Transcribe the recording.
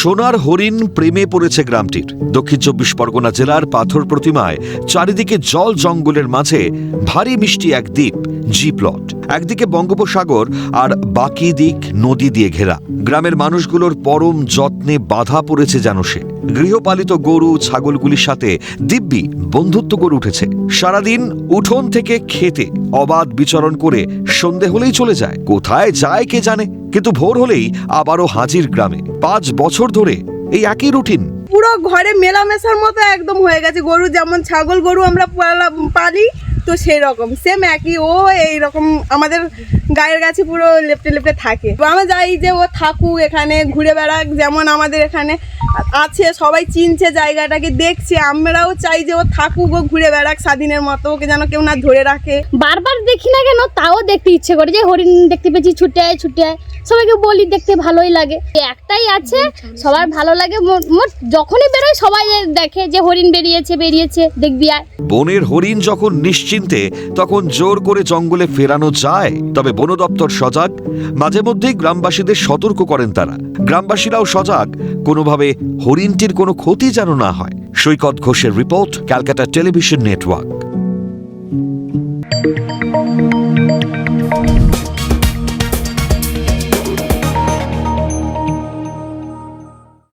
সোনার হরিণ প্রেমে পড়েছে গ্রামটির। দক্ষিণ চব্বিশ পরগনা জেলার পাথর প্রতিমায় চারিদিকে জল জঙ্গলের মাঝে ভারী মিষ্টি এক দ্বীপ জি প্লট একদিকে বঙ্গোপসাগর আর বাকি দিক নদী দিয়ে ঘেরা। গ্রামের মানুষগুলোর পরম যত্নে বাধা পড়েছে যেন সে। গৃহপালিত গরু, ছাগলগুলির সাথে দিব্যি বন্ধুত্ব করে উঠেছে। সারাদিন উঠোন থেকে খেতে অবাধ বিচরণ করে সন্ধে হলেই চলে যায়। কোথায় যায় কে জানে? কিন্তু ভোর হলেই আবারও হাজির গ্রামে। পাঁচ বছর ধরে এই একই রুটিন। পুরো ঘরে মেলামেশার মতো একদম হয়ে গেছে। গরু যেমন ছাগল, গরু আমরা পালা- তো সেই রকম সেম একই ও এই রকম আমাদের গায়ের কাছে পুরো লেপটে লেপটে থাকে। তো আমরা যাই যে ও থাকুক এখানে ঘুরে বেড়াক যেমন আমাদের এখানে আছে সবাই চিনছে জায়গাটাকে দেখছে আমরাও চাই যে ও থাকুক ও ঘুরে বেড়াক স্বাধীনের মতো ওকে যেন কেউ না ধরে রাখে। বারবার দেখি না কেন তাও দেখতে ইচ্ছে করে যে হরিণ দেখতে পেয়েছি ছুটে আয় ছুটে আয়। সবাইকে বলি দেখতে ভালোই লাগে। একটাই আছে সবার ভালো লাগে মোট যখনই বেরোয় সবাই দেখে যে হরিণ বেরিয়েছে বেরিয়েছে দেখবি আয়। বনের হরিণ যখন নিশ্চিন্তে তখন জোর করে জঙ্গলে ফেরানো যায়। তবে বন দপ্তর সজাগ, মাঝে মধ্যেই গ্রামবাসীদের সতর্ক করেন তারা। গ্রামবাসীরাও সজাগ, কোনোভাবে হরিণটির কোনো ক্ষতি যেন না হয়। সৈকত ঘোষের রিপোর্ট, ক্যালকাটা টেলিভিশন নেটওয়ার্ক।